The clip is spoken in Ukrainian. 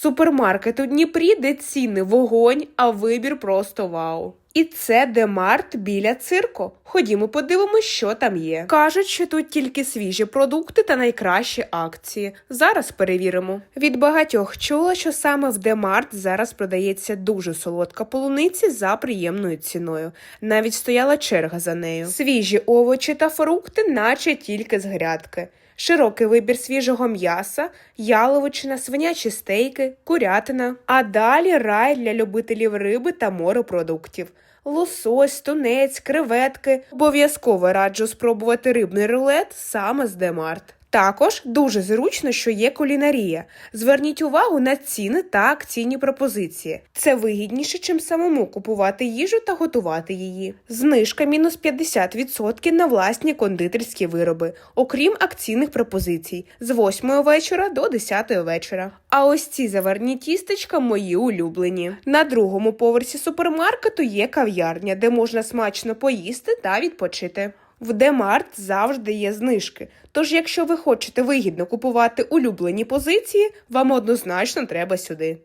Супермаркет у Дніпрі, де ціни вогонь, а вибір просто вау. І це Демарт біля цирку. Ходімо, подивимось, що там є. Кажуть, що тут тільки свіжі продукти та найкращі акції. Зараз перевіримо. Від багатьох чула, що саме в Демарт зараз продається дуже солодка полуниця за приємною ціною. Навіть стояла черга за нею. Свіжі овочі та фрукти, наче тільки з грядки. Широкий вибір свіжого м'яса, яловичина, свинячі стейки, курятина. А далі рай для любителів риби та морепродуктів. Лосось, тунець, креветки. Обов'язково раджу спробувати рибний рулет саме з Демарт. Також дуже зручно, що є кулінарія. Зверніть увагу на ціни та акційні пропозиції. Це вигідніше, чим самому купувати їжу та готувати її. Знижка мінус 50% на власні кондитерські вироби, окрім акційних пропозицій з 8 вечора до 10 вечора. А ось ці заварні тістечка мої улюблені. На другому поверсі супермаркету є кав'ярня, де можна смачно поїсти та відпочити. В Демарт завжди є знижки. Тож, якщо ви хочете вигідно купувати улюблені позиції, вам однозначно треба сюди.